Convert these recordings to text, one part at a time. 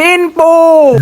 กินปู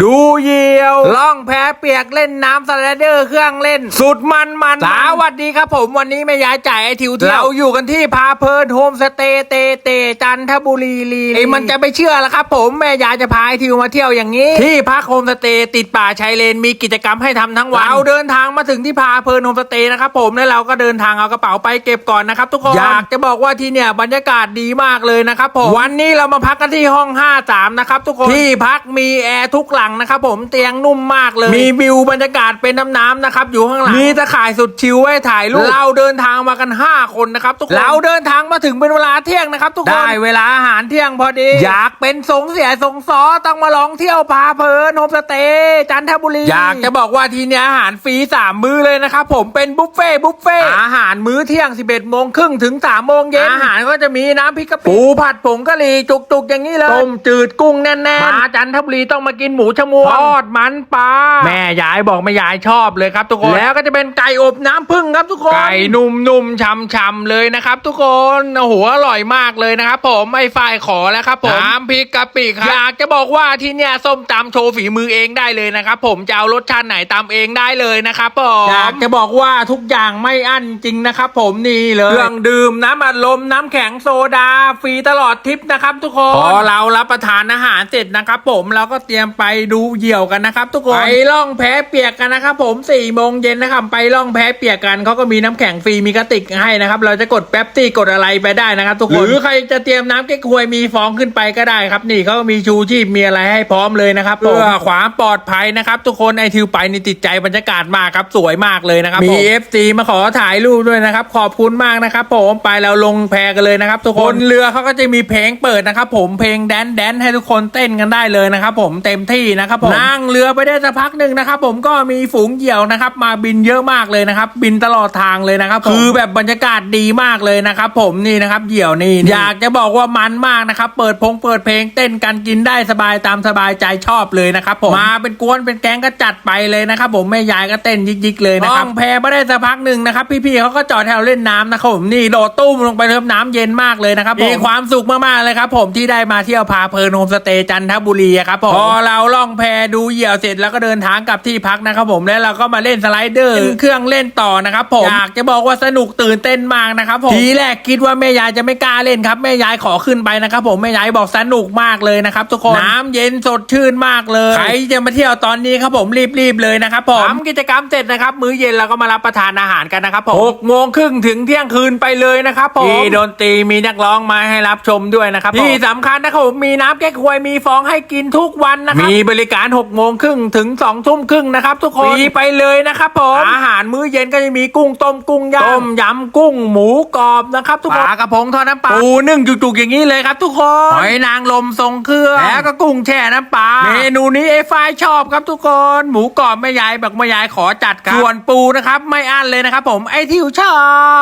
ดูเหยี่ยว ล่องแพเปียกเล่นน้ำสไลเดอร์เครื่องเล่น สุดมันมันสวัสดีครับผมวันนี้แม่ยายจ่ายไอทิวเที่ยวเราอยู่กันที่พาเพลินโฮมสเตย์เตเตจันทบุรีลีไอ้มันจะไปเชื่อละครับผมแม่ยายจะพาไอทิวมาเที่ยวอย่างนี้ ที่พักโฮมสเตย์ติดป่าชายเลนมีกิจกรรมให้ทำทั้งวันเราเดินทางมาถึงที่พาเพลินโฮมสเตย์นะครับผมแล้วเราก็เดินทางเอากระเป๋าไปเก็บก่อนนะครับทุกคนอยากจะบอกว่าที่เนี่ยบรรยากาศดีมากเลยนะครับผมวันนี้เรามาพักกันที่ห้อง 53นะครับทุกคนที่พักมีแอร์ทุกหลังนะครับผมเตียงนุ่มมากเลย มีวิวบรรยากาศเป็นน้ำน้ำๆนะครับอยู่ข้างหลังมีตะข่ายสุดชิลไว้ถ่ายรูปเราเดินทางมากัน 5 คนนะครับทุกคนเราเดินทางมาถึงเป็นเวลาเที่ยงนะครับทุกคนได้เวลาอาหารเที่ยงพอดี อยากเป็นสงเสียสงซอต้องมาลองเที่ยวพาเพลินโฮมสเตย์จันทบุรีอยากจะบอกว่าที่เนี้ยอาหารฟรีสามมื้อเลยนะครับผมเป็นบุฟเฟ่ต์บุฟเฟ่ต์อาหารมื้อเที่ยง 11โมงครึ่งถึง3โมงเย็นอาหารก็จะมีน้ำพริกกะปิปูผัดผงกะหรี่จุกๆอย่างนี้เลยต้มจืดกุ้งแน่นๆมาจันทบุรีต้องมากินหมูชะมวงทอดมันปลาแม่ยายบอกแม่ยายชอบเลยครับ ทุกคนแล้วก็จะเป็นไก่อบน้ำผึ้งครับทุกคนไก่นุ่มๆช่ำๆเลยนะครับ ทุกคนโอ้โหอร่อยมากเลยนะครับ ผมไอ้ฝ่ายขอแล้วครับผมน้ำพริกกะปิครับอยากจะบอกว่าที่เนี่ยส้มตำโชว์ฝีมือเองได้เลยนะครับผมจะเอารสชาติไหนตำเองได้เลยนะครับผมอยากจะบอกว่าทุกอย่างไม่อั้นจริงนะครับ ผมนี่เลยเครื่องดื่มน้ำอัดลมน้ำแข็งโซดาฟรีตลอดทริปนะครับ ทุกคนพอเรารับประทานอาหารเสร็จนะครับ ผมเราก็เตรียมไปดูเหยี่ยวกันนะครับทุกคนไปล่องแพเปียกกันนะครับผม4ี่โมงเย็นนะครับไปล่องแพเปียกกันเขาก็มีน้ำแข็งฟรีมีกระติกให้นะครับเราจะกดแป๊บตี้กดอะไรไปได้นะครับ ทุกคนหรือใครจะเตรียมน้ำเก๊กฮวยมีฟองขึ้นไปก็ได้ครับ นี่เขาก็มีชูชีพมีอะไรให้พร้อมเลยนะครับเพื่อความปลอดภัยนะครับ ทุกคนไอทิวไปนี่ติดใจบรรยากาศมากครับสวยมากเลยนะครับมี FC มาขอถ่ายรูปด้วยนะครับ ขอบคุณมากนะครับ ผมไปเราลงแพกันเลยนะครับ ทุกคนเรือเขาก็จะมีเพลงเปิดนะครับ ผมเพลงแดนแดนให้ทุกคนเต้นกันได้เลยนะครับผมเต็มที่นะครับผมนั่งเรือไปได้สักพักหนึ่งนะครับผมก็มีฝูงเหยี่ยวนะครับ มาบินเยอะมากเลยนะครับ บินตลอดทางเลยนะครับผมคือแบบบรรยากาศดีมากเลยนะครับ ผมนี่นะครับเหยี่ยวนี่อยากจะบอกว่ามันมากนะครับ เปิดพงเปิดเพลงเต้นกันกินได้สบายตามสบายใจชอบเลยนะครับผมมาเป็นกวนเป็นแก๊งก็จัดไปเลยนะครับ ผมแม่ยายก็เต้นยิกๆเลยนะครับแพมาได้สักพักหนึ่งนะครับ พี่ๆเขาก็จอดแถวเล่นน้ำนะครับผมนี่โดดตุ้มลงไปเริ่มน้ำเย็นมากเลยนะครับผมมีความสุขมากๆเลยครับ ผมที่ได้มาเที่ยวพาเพลินโฮมสเตย์จันทบุรีอะครับผมพอเราล่องแพดูเหยี่ยวเสร็จแล้วก็เดินทางกลับที่พักนะครับผมแล้วเราก็มาเล่นสไลเดอร์เครื่องเล่นต่อนะครับผมอยากจะบอกว่าสนุกตื่นเต้นมากนะครับผมทีแรกคิดว่าแม่ยายจะไม่กล้าเล่นครับแม่ยายขอขึ้นไปนะครับผมแม่ยายบอกสนุกมากเลยนะครับทุกคนน้ำเย็นสดชื่นมากเลยใครจะมาเที่ยวตอนนี้ครับผมรีบๆเลยนะครับผมทำกิจกรรมเสร็จนะครับมื้อเย็นเราก็มารับประทานอาหารกันนะครับผมหกโมงครึ่งถึงเที่ยงคืนไปเลยนะครับผมมีดนตรีมีนักร้องมาให้รับชมด้วยนะครับที่สำคัญนะครับผมมีน้ำแก้ควยมีฟองให้กินทุกวันนะครับ มีบริการ6โมงครึ่งถึง2ทุ่มครึ่งนะครับ ทุกคนฟรีไปเลยนะครับผมอาหารมื้อเย็นก็จะมีกุ้งต้มกุ้งย่างต้มยำกุ้งหมูกรอบนะครับทุกคนปลากระพงทอดน้ำปลาปูนึ่งจุกๆอย่างนี้เลยครับทุกคนหอยนางรมทรงเครื่องแล้วก็กุ้งแช่น้ำปลาเมนูนี้ไอ้ฝ้ายชอบครับทุกคน หมูกรอบแม่ยายบอกแม่ยายขอจัดครับส่วนปูนะครับไม่อั้นเลยนะครับผมไอ้ทิวชอ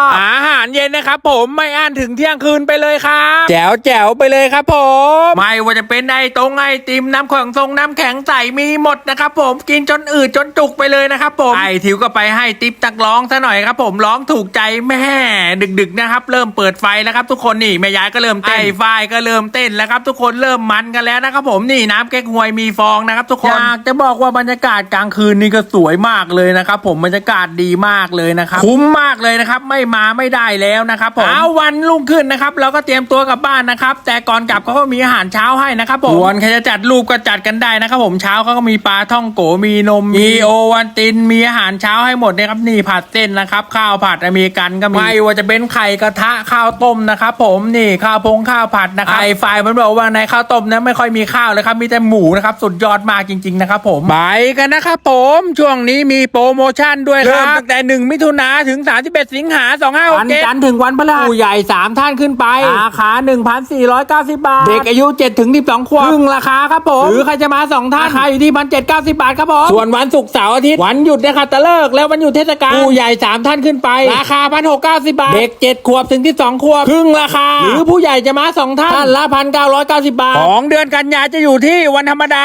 บอาหารเย็นนะครับผมไม่อั้นถึงเที่ยงคืนไปเลยครับแจ๋วแจ๋วๆไปเลยครับผมไม่ว่าจะเป็นไอ้ตรงไอติมน้ำแข็งทรงน้ำแข็งใสมีหมดนะครับผมกินจนอืดจนจุกไปเลยนะครับผมไอ้ทิวก็ไปให้ติปตักร้องซะหน่อยครับผมร้องถูกใจแม่ดึกๆนะครับ เริ่มเปิดไฟแล้วครับทุกคนนี่แม่ยายก็เริ่มเต้นไอ้ฝ้ายก็เริ่มเต้นแล้วครับทุกคนเริ่มมันกันแล้วนะครับผมนี่น้ำแก๊กฮวยมีฟองนะครับทุกคนอยากจะบอกว่าบรรยากาศกลางคืนนี่ก็สวยมากเลยนะครับผมบรรยากาศดีมากเลยนะครับคุ้มมากเลยนะครับไม่มาไม่ได้แล้วนะครับผมเอาวันรุ่งขึ้นนะครับเราก็เตรียมตัวกลับบ้านนะครับแต่ก่อนกลับเขาก็มีอาหารเช้าให้นะครับผมส่วนใครจะจัดรูปก็จัดกันได้นะครับผมเช้าเขาก็มีปลาท่องโกมีนมมีโอวันตินมีอาหารเช้าให้หมดนะครับนี่ผัดเส้นนะครับข้าวผัดอเมริกันก็มีไม่ว่าจะเป็นไข่กระทะข้าวต้มนะครับผมนี่ข้าวพงข้าวผัดนะครับไอ้ฝ่ายมันบอกว่าในข้าวต้มเนะไม่ค่อยมีข้าวเลยครับมีแต่หมูนะครับสุดยอดมากจริง ๆ นะครับผมไปกันนะครับผมช่วงนี้มีโปรโมชั่นด้วยครับตั้งแต่ 1 มิถุนาถึง 31 สิงหา2567วันจันทร์ถึงวันพฤหัสผู้ใหญ่ 3 ท่านขึ้นไปราคา 1,490 บาท เด็กอายุ7ถึง12ขวบครึ่งราคาครับผมหรือใครจะมา2ท่านราคาอยู่ที่1,790บาทครับผมส่วนวันศุกร์เสาร์อาทิตย์วันหยุดนะครับตะเลิกแล้ววันหยุดเทศกาลผู้ใหญ่3ท่านขึ้นไป ราคา1,690บาท เด็ก7ขวบถึง12ขวบครึ่งราคา หรือผู้ใหญ่จะมา2ท่านท่านละ1,990บาทของเดือนกันยาจะอยู่ที่วันธรรมดา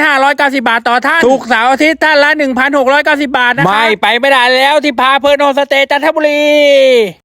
1,590บาทต่อท่านศุกร์เสาร์อาทิตย์ท่านละ1,690บาทนะครับไม่ไปไม่ได้แล้วที่พาเพลินโฮมสเตย์จันทบุรี